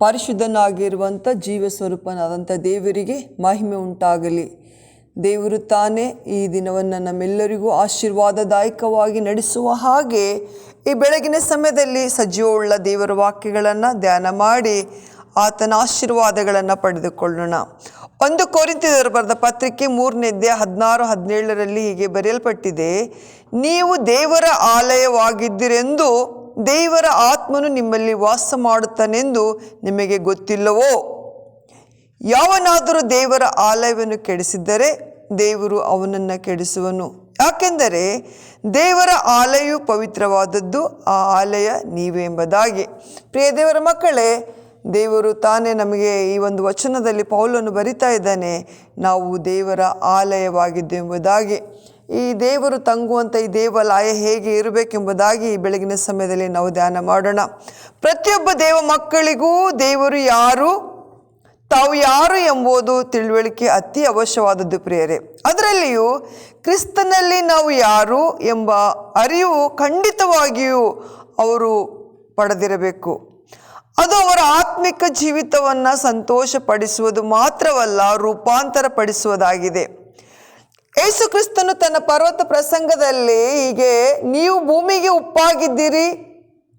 ಪರಿಶುದ್ಧನಾಗಿರುವಂಥ ಜೀವ ಸ್ವರೂಪನಾದಂಥ ದೇವರಿಗೆ ಮಹಿಮೆ ಉಂಟಾಗಲಿ. ದೇವರು ತಾನೇ ಈ ದಿನವನ್ನು ನಮ್ಮೆಲ್ಲರಿಗೂ ಆಶೀರ್ವಾದದಾಯಕವಾಗಿ ನಡೆಸುವ ಹಾಗೆ ಈ ಬೆಳಗಿನ ಸಮಯದಲ್ಲಿ ಸಜೀವವುಳ್ಳ ದೇವರ ವಾಕ್ಯಗಳನ್ನು ಧ್ಯಾನ ಮಾಡಿ ಆತನ ಆಶೀರ್ವಾದಗಳನ್ನು ಪಡೆದುಕೊಳ್ಳೋಣ. ಒಂದು ಕೋರಿಂತಿದವರು ಬರೆದ ಪತ್ರಿಕೆ ಮೂರನೇದ್ದೆ ಹದಿನಾರು, ಹದಿನೇಳರಲ್ಲಿ ಹೀಗೆ ಬರೆಯಲ್ಪಟ್ಟಿದೆ, ನೀವು ದೇವರ ಆಲಯವಾಗಿದ್ದೀರೆಂದು ದೇವರ ಆತ್ಮನು ನಿಮ್ಮಲ್ಲಿ ವಾಸ ಮಾಡುತ್ತಾನೆಂದು ನಿಮಗೆ ಗೊತ್ತಿಲ್ಲವೋ? ಯಾವನಾದರೂ ದೇವರ ಆಲಯವನ್ನು ಕೆಡಿಸಿದ್ದರೆ ದೇವರು ಅವನನ್ನು ಕೆಡಿಸುವನು. ಯಾಕೆಂದರೆ ದೇವರ ಆಲಯವು ಪವಿತ್ರವಾದದ್ದು, ಆ ಆಲಯ ನೀವೇ ಎಂಬುದಾಗಿ ಪ್ರಿಯ ದೇವರ ಮಕ್ಕಳೇ, ದೇವರು ತಾನೇ ನಮಗೆ ಈ ಒಂದು ವಚನದಲ್ಲಿ ಪೌಲನ್ನು ಬರಿತಾ ಇದ್ದಾನೆ. ನಾವು ದೇವರ ಆಲಯವಾಗಿದ್ದು ಎಂಬುದಾಗಿ ಈ ದೇವರು ತಂಗುವಂಥ ಈ ದೇವಾಲಯ ಹೇಗೆ ಇರಬೇಕೆಂಬುದಾಗಿ ಬೆಳಗಿನ ಸಮಯದಲ್ಲಿ ನಾವು ಧ್ಯಾನ ಮಾಡೋಣ. ಪ್ರತಿಯೊಬ್ಬ ದೇವ ಮಕ್ಕಳಿಗೂ ದೇವರು ಯಾರು, ತಾವು ಯಾರು ಎಂಬುದು ತಿಳುವಳಿಕೆ ಅತಿ ಅವಶ್ಯವಾದದ್ದು ಪ್ರಿಯರೇ. ಅದರಲ್ಲಿಯೂ ಕ್ರಿಸ್ತನಲ್ಲಿ ನಾವು ಯಾರು ಎಂಬ ಅರಿವು ಖಂಡಿತವಾಗಿಯೂ ಅವರು ಪಡೆದಿರಬೇಕು. ಅದು ಅವರ ಆತ್ಮಿಕ ಜೀವಿತವನ್ನು ಸಂತೋಷಪಡಿಸುವುದು ಮಾತ್ರವಲ್ಲ ರೂಪಾಂತರ ಪಡಿಸುವುದಾಗಿದೆ ಯೇಸು ಕ್ರಿಸ್ತನು ತನ್ನ ಪರ್ವತ ಪ್ರಸಂಗದಲ್ಲಿ ಹೀಗೆ, ನೀವು ಭೂಮಿಗೆ ಉಪ್ಪಾಗಿದ್ದೀರಿ.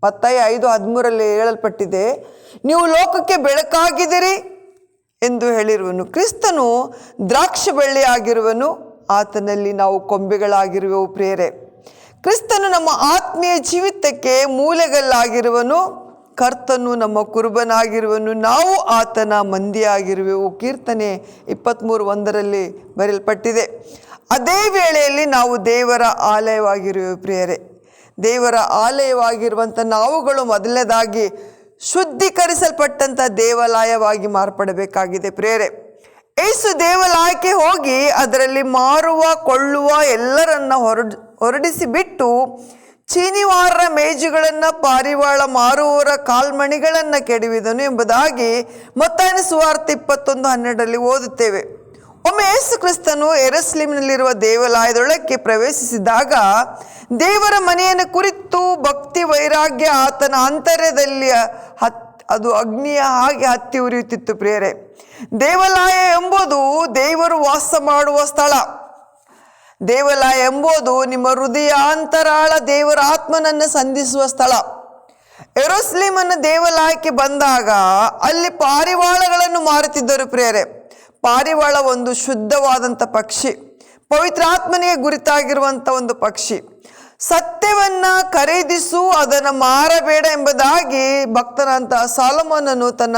ಮತ್ತಾಯ ಐದು ಹದಿಮೂರಲ್ಲಿ ಹೇಳಲ್ಪಟ್ಟಿದೆ, ನೀವು ಲೋಕಕ್ಕೆ ಬೆಳಕಾಗಿದ್ದೀರಿ ಎಂದು ಹೇಳಿರುವನು. ಕ್ರಿಸ್ತನು ದ್ರಾಕ್ಷಿ ಬಳ್ಳಿಯಾಗಿರುವನು ಆತನಲ್ಲಿ ನಾವು ಕೊಂಬೆಗಳಾಗಿರುವೆವು ಪ್ರೇರೆ ಕ್ರಿಸ್ತನು ನಮ್ಮ ಆತ್ಮೀಯ ಜೀವಿತಕ್ಕೆ ಮೂಲೆಗಲ್ಲಾಗಿರುವನು ಕರ್ತನು ನಮ್ಮ ಕುರುಬನಾಗಿರುವನು, ನಾವು ಆತನ ಮಂದಿಯಾಗಿರುವೆವು. ಕೀರ್ತನೆ ಇಪ್ಪತ್ತ್ಮೂರು ಒಂದರಲ್ಲಿ ಬರೆಯಲ್ಪಟ್ಟಿದೆ. ಅದೇ ವೇಳೆಯಲ್ಲಿ ನಾವು ದೇವರ ಆಲಯವಾಗಿರುವೆ ಪ್ರಿಯರೇ. ದೇವರ ಆಲಯವಾಗಿರುವಂಥ ನಾವುಗಳು ಮೊದಲನೇದಾಗಿ ಶುದ್ಧೀಕರಿಸಲ್ಪಟ್ಟಂಥ ದೇವಾಲಯವಾಗಿ ಮಾರ್ಪಡಬೇಕಾಗಿದೆ ಪ್ರೇರೆ ಏಸು ದೇವಾಲಯಕ್ಕೆ ಹೋಗಿ ಅದರಲ್ಲಿ ಮಾರುವ ಕೊಳ್ಳುವ ಎಲ್ಲರನ್ನ ಹೊರಡ್ ಹೊರಡಿಸಿ ಚೀನಿವಾರರ ಮೇಜುಗಳನ್ನು ಪಾರಿವಾಳ ಮಾರುವವರ ಕಾಲ್ಮಣಿಗಳನ್ನು ಕೆಡವಿದನು ಎಂಬುದಾಗಿ ಮತ್ತಾಯನ ಸುವಾರ್ತೆ ಇಪ್ಪತ್ತೊಂದು ಹನ್ನೆರಡರಲ್ಲಿ ಓದುತ್ತೇವೆ. ಒಮ್ಮೆ ಯೇಸು ಕ್ರಿಸ್ತನು ಎರೆಸ್ಲಿಮ್ನಲ್ಲಿರುವ ದೇವಾಲಯದೊಳಕ್ಕೆ ಪ್ರವೇಶಿಸಿದಾಗ ದೇವರ ಮನೆಯನ್ನು ಕುರಿತು ಭಕ್ತಿ ವೈರಾಗ್ಯ ಆತನ ಅಂತರ್ಯದಲ್ಲಿ ಹತ್, ಅದು ಅಗ್ನಿಯ ಹಾಗೆ ಹತ್ತಿ ಉರಿಯುತ್ತಿತ್ತು ಪ್ರಿಯರೇ. ದೇವಾಲಯ ಎಂಬುದು ದೇವರು ವಾಸ ಮಾಡುವ ಸ್ಥಳ. ದೇವಾಲಯ ಎಂಬುದು ನಿಮ್ಮ ಹೃದಯಾಂತರಾಳ ದೇವರ ಆತ್ಮನನ್ನು ಸಂಧಿಸುವ ಸ್ಥಳ. ಎರೋಸ್ಲಿಮನ ದೇವಾಲಯಕ್ಕೆ ಬಂದಾಗ ಅಲ್ಲಿ ಪಾರಿವಾಳಗಳನ್ನು ಮಾರುತ್ತಿದ್ದರು ಪ್ರಿಯರೇ. ಪಾರಿವಾಳ ಒಂದು ಶುದ್ಧವಾದಂಥ ಪಕ್ಷಿ. ಪವಿತ್ರಾತ್ಮನಿಗೆ ಗುರಿತಾಗಿರುವಂಥ ಒಂದು ಪಕ್ಷಿ. ಸತ್ಯವನ್ನ ಖರೀದಿಸು, ಅದನ್ನು ಮಾರಬೇಡ ಎಂಬುದಾಗಿ ಭಕ್ತನಂತ ಸಾಲಮೋನನು ತನ್ನ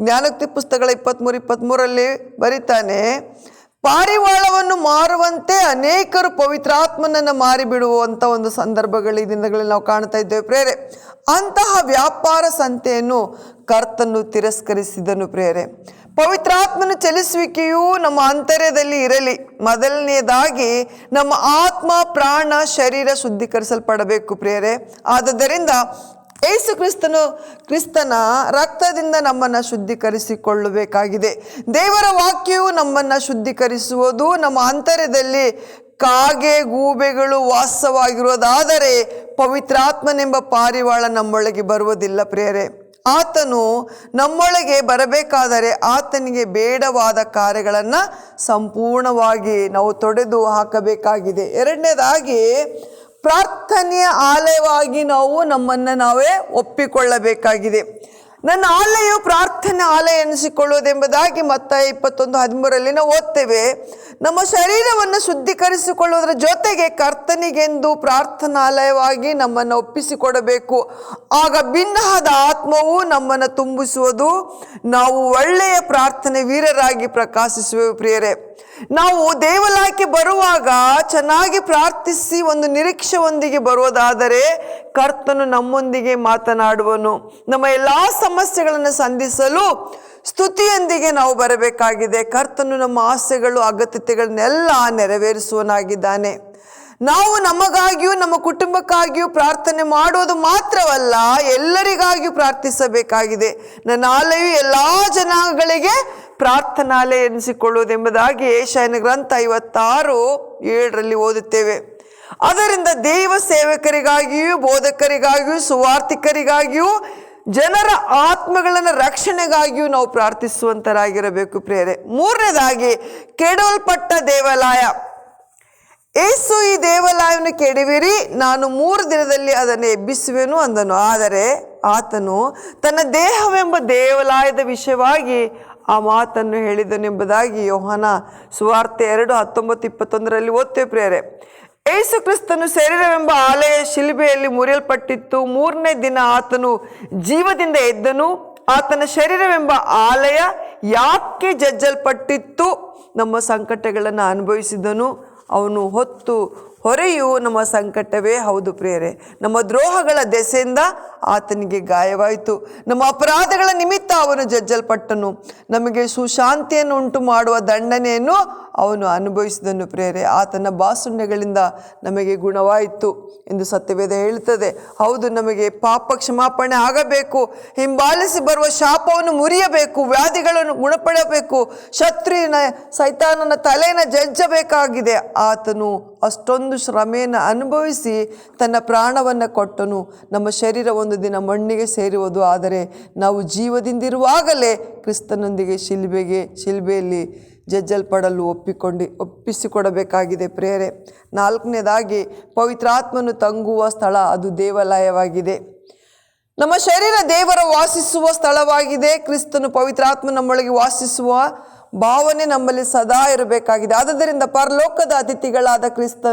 ಜ್ಞಾನೋಕ್ತಿ ಪುಸ್ತಕಗಳ ಇಪ್ಪತ್ತ್ಮೂರು ಇಪ್ಪತ್ತ್ಮೂರಲ್ಲಿ ಬರಿತಾನೆ. ಪಾರಿವಾಳವನ್ನು ಮಾರುವಂತೆ ಅನೇಕರು ಪವಿತ್ರಾತ್ಮನನ್ನು ಮಾರಿಬಿಡುವಂಥ ಒಂದು ಸಂದರ್ಭಗಳು ಈ ದಿನಗಳಲ್ಲಿ ನಾವು ಕಾಣ್ತಾ ಇದ್ದೇವೆ ಪ್ರೇರೆ ಅಂತಹ ವ್ಯಾಪಾರ ಸಂತೆಯನ್ನು ಕರ್ತನ್ನು ತಿರಸ್ಕರಿಸಿದನು ಪ್ರೇರೆ ಪವಿತ್ರಾತ್ಮನ ಚಲಿಸುವಿಕೆಯೂ ನಮ್ಮ ಅಂತರ್ಯದಲ್ಲಿ ಇರಲಿ, ಮೊದಲನೆಯದಾಗಿ ನಮ್ಮ ಆತ್ಮ, ಪ್ರಾಣ, ಶರೀರ ಶುದ್ಧೀಕರಿಸಲ್ಪಡಬೇಕು ಪ್ರೇರೆ ಆದುದರಿಂದ ಏಸು ಕ್ರಿಸ್ತನು, ಕ್ರಿಸ್ತನ ರಕ್ತದಿಂದ ನಮ್ಮನ್ನು ಶುದ್ಧೀಕರಿಸಿಕೊಳ್ಳಬೇಕಾಗಿದೆ. ದೇವರ ವಾಕ್ಯವು ನಮ್ಮನ್ನು ಶುದ್ಧೀಕರಿಸುವುದು, ನಮ್ಮ ಅಂತರ್ಯದಲ್ಲಿ ಕಾಗೆ, ಗೂಬೆಗಳು ವಾಸವಾಗಿರುವುದಾದರೆ ಪವಿತ್ರಾತ್ಮನೆಂಬ ಪಾರಿವಾಳ ನಮ್ಮೊಳಗೆ ಬರುವುದಿಲ್ಲ ಪ್ರಿಯರೇ. ಆತನು ನಮ್ಮೊಳಗೆ ಬರಬೇಕಾದರೆ ಆತನಿಗೆ ಬೇಡವಾದ ಕಾರ್ಯಗಳನ್ನು ಸಂಪೂರ್ಣವಾಗಿ ನಾವು ತೊಡೆದು ಹಾಕಬೇಕಾಗಿದೆ. ಎರಡನೇದಾಗಿ ಪ್ರಾರ್ಥನೆಯ ಆಲಯವಾಗಿ ನಾವು ನಮ್ಮನ್ನು ನಾವೇ ಒಪ್ಪಿಕೊಳ್ಳಬೇಕಾಗಿದೆ. ನನ್ನ ಆಲಯವು ಪ್ರಾರ್ಥನೆ ಆಲಯ ಎನಿಸಿಕೊಳ್ಳುವುದೆಂಬುದಾಗಿ ಮತ್ತ ಇಪ್ಪತ್ತೊಂದು ಹದಿಮೂರರಲ್ಲಿ ನಾವು ಓದ್ತೇವೆ. ನಮ್ಮ ಶರೀರವನ್ನು ಶುದ್ಧೀಕರಿಸಿಕೊಳ್ಳುವುದರ ಜೊತೆಗೆ ಕರ್ತನಿಗೆಂದು ಪ್ರಾರ್ಥನಾಲಯವಾಗಿ ನಮ್ಮನ್ನು ಒಪ್ಪಿಸಿಕೊಡಬೇಕು. ಆಗ ಭಿನ್ನವಾದ ಆತ್ಮವು ನಮ್ಮನ್ನು ತುಂಬಿಸುವುದು. ನಾವು ಒಳ್ಳೆಯ ಪ್ರಾರ್ಥನೆ ವೀರರಾಗಿ ಪ್ರಕಾಶಿಸುವೆ ಪ್ರಿಯರೇ. ನಾವು ದೇವಾಲಯಕ್ಕೆ ಬರುವಾಗ ಚೆನ್ನಾಗಿ ಪ್ರಾರ್ಥಿಸಿ ಒಂದು ನಿರೀಕ್ಷೆಯೊಂದಿಗೆ ಬರುವುದಾದರೆ ಕರ್ತನು ನಮ್ಮೊಂದಿಗೆ ಮಾತನಾಡುವನು. ನಮ್ಮ ಎಲ್ಲ ಸಮಸ್ಯೆಗಳನ್ನು ಸಂಧಿಸಲು ಸ್ತುತಿಯೊಂದಿಗೆ ನಾವು ಬರಬೇಕಾಗಿದೆ. ಕರ್ತನು ನಮ್ಮ ಆಸೆಗಳು, ಅಗತ್ಯತೆಗಳನ್ನೆಲ್ಲ ನೆರವೇರಿಸುವನಾಗಿದ್ದಾನೆ ನಾವು ನಮಗಾಗಿಯೂ, ನಮ್ಮ ಕುಟುಂಬಕ್ಕಾಗಿಯೂ ಪ್ರಾರ್ಥನೆ ಮಾಡುವುದು ಮಾತ್ರವಲ್ಲ, ಎಲ್ಲರಿಗಾಗಿಯೂ ಪ್ರಾರ್ಥಿಸಬೇಕಾಗಿದೆ. ನನ್ನ ಆಲಯವು ಎಲ್ಲ ಜನಾಂಗಗಳಿಗೆ ಪ್ರಾರ್ಥನಾಲಯ ಎನಿಸಿಕೊಳ್ಳುವುದೆಂಬುದಾಗಿ ಏಷಾಯನ ಗ್ರಂಥ ಐವತ್ತಾರು ಏಳರಲ್ಲಿ ಓದುತ್ತೇವೆ. ಅದರಿಂದ ದೇವ ಸೇವಕರಿಗಾಗಿಯೂ, ಬೋಧಕರಿಗಾಗಿಯೂ, ಸುವಾರ್ಥಿಕರಿಗಾಗಿಯೂ, ಜನರ ಆತ್ಮಗಳನ್ನು ರಕ್ಷಣೆಗಾಗಿಯೂ ನಾವು ಪ್ರಾರ್ಥಿಸುವಂತರಾಗಿರಬೇಕು ಪ್ರೇರೆ ಮೂರನೇದಾಗಿ, ಕೆಡವಲ್ಪಟ್ಟ ದೇವಾಲಯ. ಏಸು ಈ ದೇವಾಲಯವನ್ನು ಕೆಡವಿರಿ, ನಾನು ಮೂರು ದಿನದಲ್ಲಿ ಅದನ್ನು ಎಬ್ಬಿಸುವೆನು ಅಂದನು. ಆದರೆ ಆತನು ತನ್ನ ದೇಹವೆಂಬ ದೇವಾಲಯದ ವಿಷಯವಾಗಿ ಆ ಮಾತನ್ನು ಹೇಳಿದನೆಂಬುದಾಗಿ ಯೋಹನ ಸುವಾರ್ತೆ ಎರಡು ಹತ್ತೊಂಬತ್ತು ಇಪ್ಪತ್ತೊಂದರಲ್ಲಿ ಓದ್ತೇವೆ ಪ್ರೇರೆ ಏಸು ಕ್ರಿಸ್ತನು ಶರೀರವೆಂಬ ಆಲಯ ಶಿಲ್ಬೆಯಲ್ಲಿ ಮುರಿಯಲ್ಪಟ್ಟಿತ್ತು. ಮೂರನೇ ದಿನ ಆತನು ಜೀವದಿಂದ ಎದ್ದನು. ಆತನ ಶರೀರವೆಂಬ ಆಲಯ ಯಾಕೆ ಜಜ್ಜಲ್ಪಟ್ಟಿತ್ತು ನಮ್ಮ ಸಂಕಟಗಳನ್ನು ಅನುಭವಿಸಿದನು. ಅವನು ಹೊತ್ತು ಹೊರೆಯು ನಮ್ಮ ಸಂಕಟವೇ, ಹೌದು ಪ್ರಿಯರೇ. ನಮ್ಮ ದ್ರೋಹಗಳ ದೆಸೆಯಿಂದ ಆತನಿಗೆ ಗಾಯವಾಯಿತು. ನಮ್ಮ ಅಪರಾಧಗಳ ನಿಮಿತ್ತ ಅವನು ಜಜ್ಜಲ್ಪಟ್ಟನು. ನಮಗೆ ಸುಶಾಂತಿಯನ್ನು ಉಂಟು ಮಾಡುವ ದಂಡನೆಯನ್ನು ಅವನು ಅನುಭವಿಸಿದನು ಪ್ರೇರೆ ಆತನ ಬಾಸುಣ್ಯಗಳಿಂದ ನಮಗೆ ಗುಣವಾಯಿತು ಎಂದು ಸತ್ಯವೇದ ಹೇಳುತ್ತದೆ. ಹೌದು, ನಮಗೆ ಪಾಪ ಕ್ಷಮಾಪಣೆ ಆಗಬೇಕು. ಹಿಂಬಾಲಿಸಿ ಬರುವ ಶಾಪವನ್ನು ಮುರಿಯಬೇಕು. ವ್ಯಾಧಿಗಳನ್ನು ಗುಣಪಡಬೇಕು. ಶತ್ರುವಿನ, ಸೈತಾನನ ತಲೆಯನ್ನು ಜಜ್ಜಬೇಕಾಗಿದೆ. ಆತನು ಅಷ್ಟೊಂದು ಶ್ರಮೆಯನ್ನು ಅನುಭವಿಸಿ ತನ್ನ ಪ್ರಾಣವನ್ನು ಕೊಟ್ಟನು. ನಮ್ಮ ಶರೀರ ಒಂದು ದಿನ ಮಣ್ಣಿಗೆ ಸೇರುವುದು, ಆದರೆ ನಾವು ಜೀವದಿಂದಿರುವಾಗಲೇ ಕ್ರಿಸ್ತನೊಂದಿಗೆ ಶಿಲ್ಬೆಗೆ, ಶಿಲ್ಬೆಯಲ್ಲಿ ಜಜ್ಜಲ್ಪಡಲು ಒಪ್ಪಿಕೊಂಡು, ಒಪ್ಪಿಸಿಕೊಡಬೇಕಾಗಿದೆ ಪ್ರೇರೆ ನಾಲ್ಕನೇದಾಗಿ, ಪವಿತ್ರಾತ್ಮನು ತಂಗುವ ಸ್ಥಳ, ಅದು ದೇವಾಲಯವಾಗಿದೆ. ನಮ್ಮ ಶರೀರ ದೇವರ ವಾಸಿಸುವ ಸ್ಥಳವಾಗಿದೆ. ಕ್ರಿಸ್ತನು ಪವಿತ್ರಾತ್ಮ ನಮ್ಮೊಳಗೆ ವಾಸಿಸುವ ಭಾವನೆ ನಮ್ಮಲ್ಲಿ ಸದಾ ಇರಬೇಕಾಗಿದೆ. ಆದ್ದರಿಂದ ಪರಲೋಕದ ಅತಿಥಿಗಳಾದ ಕ್ರಿಸ್ತ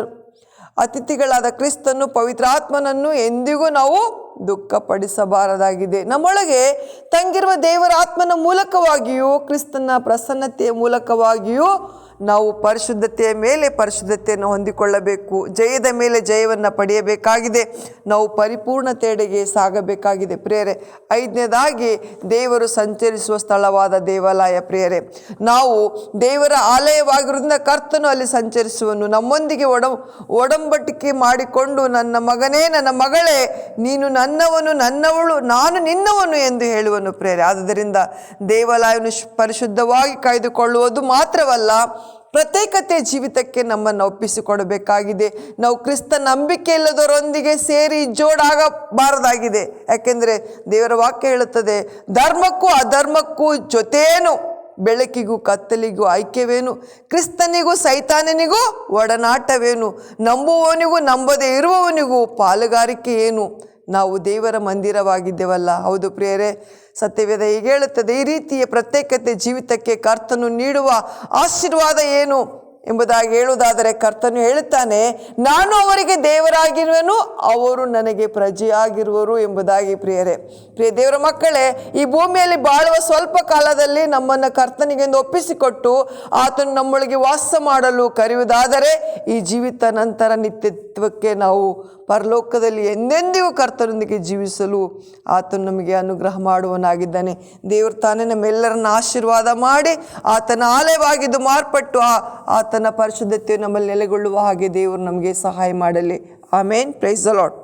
ಅತಿಥಿಗಳಾದ ಕ್ರಿಸ್ತನು ಪವಿತ್ರಾತ್ಮನನ್ನು ಎಂದಿಗೂ ನಾವು ದುಃಖಪಡಿಸಬಾರದಾಗಿದೆ. ನಮ್ಮೊಳಗೆ ತಂಗಿರುವ ದೇವರ ಆತ್ಮನ ಮೂಲಕವಾಗಿಯೂ, ಕ್ರಿಸ್ತನ ಪ್ರಸನ್ನತೆಯ ಮೂಲಕವಾಗಿಯೂ ನಾವು ಪರಿಶುದ್ಧತೆಯ ಮೇಲೆ ಪರಿಶುದ್ಧತೆಯನ್ನು ಹೊಂದಿಕೊಳ್ಳಬೇಕು. ಜಯದ ಮೇಲೆ ಜಯವನ್ನು ಪಡೆಯಬೇಕಾಗಿದೆ. ನಾವು ಪರಿಪೂರ್ಣತೆಡೆಗೆ ಸಾಗಬೇಕಾಗಿದೆ. ಪ್ರೇರೆ ಐದನೇದಾಗಿ ದೇವರು ಸಂಚರಿಸುವ ಸ್ಥಳವಾದ ದೇವಾಲಯ ಪ್ರೇರೆ ನಾವು ದೇವರ ಆಲಯವಾಗಿರೋದ್ರಿಂದ ಕರ್ತನು ಅಲ್ಲಿ ಸಂಚರಿಸುವನು. ನಮ್ಮೊಂದಿಗೆ ಒಡ ಒಡಂಬಡಿಕೆ ಮಾಡಿಕೊಂಡು ನನ್ನ ಮಗನೇ, ನನ್ನ ಮಗಳೇ, ನೀನು ನನ್ನವನು, ನನ್ನವಳು, ನಾನು ನಿನ್ನವನು ಎಂದು ಹೇಳುವನು ಪ್ರೇರೆ ಆದ್ದರಿಂದ ದೇವಾಲಯವನ್ನು ಪರಿಶುದ್ಧವಾಗಿ ಕಾಯ್ದುಕೊಳ್ಳುವುದು ಮಾತ್ರವಲ್ಲ ಪ್ರತ್ಯೇಕತೆ ಜೀವಿತಕ್ಕೆ ನಮ್ಮನ್ನು ಒಪ್ಪಿಸಿಕೊಡಬೇಕಾಗಿದೆ. ನಾವು ಕ್ರಿಸ್ತ ನಂಬಿಕೆ ಇಲ್ಲದವರೊಂದಿಗೆ ಸೇರಿ ಜೋಡಾಗಬಾರದಾಗಿದೆ. ಯಾಕೆಂದರೆ ದೇವರ ವಾಕ್ಯ ಹೇಳುತ್ತದೆ, ಧರ್ಮಕ್ಕೂ ಅಧರ್ಮಕ್ಕೂ ಜೊತೆಯೇನು? ಬೆಳಕಿಗೂ ಕತ್ತಲಿಗೂ ಐಕ್ಯವೇನು? ಕ್ರಿಸ್ತನಿಗೂ ಸೈತಾನನಿಗೂ ಒಡನಾಟವೇನು? ನಂಬುವವನಿಗೂ ನಂಬದೇ ಇರುವವನಿಗೂ ಪಾಲುಗಾರಿಕೆ ಏನು? ನಾವು ದೇವರ ಮಂದಿರವಾಗಿದ್ದೇವಲ್ಲ. ಹೌದು ಪ್ರಿಯರೇ, ಸತ್ಯವೇದ ಹೀಗೆ ಹೇಳುತ್ತದೆ, ಈ ರೀತಿಯ ಪ್ರತ್ಯೇಕತೆ ಜೀವಿತಕ್ಕೆ ಕರ್ತನು ನೀಡುವ ಆಶೀರ್ವಾದ ಏನು? ಎಂಬುದಾಗಿ ಹೇಳುವುದಾದರೆ ಕರ್ತನು ಹೇಳುತ್ತಾನೆ, ನಾನು ಅವರಿಗೆ ದೇವರಾಗಿರುವೆನು, ಅವರು ನನಗೆ ಪ್ರಜೆಯಾಗಿರುವರು ಎಂಬುದಾಗಿ ಪ್ರಿಯರೇ. ಪ್ರಿಯ ದೇವರ ಮಕ್ಕಳೇ, ಈ ಭೂಮಿಯಲ್ಲಿ ಬಾಳುವ ಸ್ವಲ್ಪ ಕಾಲದಲ್ಲಿ ನಮ್ಮನ್ನು ಕರ್ತನಿಗೆಂದು ಒಪ್ಪಿಸಿಕೊಟ್ಟು ಆತನು ನಮ್ಮೊಳಗೆ ವಾಸ ಮಾಡಲು ಕರೆಯುವುದಾದರೆ, ಈ ಜೀವಿತ ನಂತರ ನಿತ್ಯತ್ವಕ್ಕೆ ನಾವು ಪರಲೋಕದಲ್ಲಿ ಎಂದೆಂದಿಗೂ ಕರ್ತನೊಂದಿಗೆ ಜೀವಿಸಲು ಆತನು ನಮಗೆ ಅನುಗ್ರಹ ಮಾಡುವನಾಗಿದ್ದಾನೆ ದೇವರು ತಾನೇ ನಮ್ಮೆಲ್ಲರನ್ನ ಆಶೀರ್ವಾದ ಮಾಡಿ ಆತನ ಆಲಯವಾಗಿದ್ದು ಮಾರ್ಪಟ್ಟು ಆ ಆತನ ಪರಿಶುದ್ಧತೆಯು ನಮ್ಮಲ್ಲಿ ನೆಲೆಗೊಳ್ಳುವ ಹಾಗೆ ದೇವರು ನಮಗೆ ಸಹಾಯ ಮಾಡಲಿ. ಆಮೇನ್. Praise the lot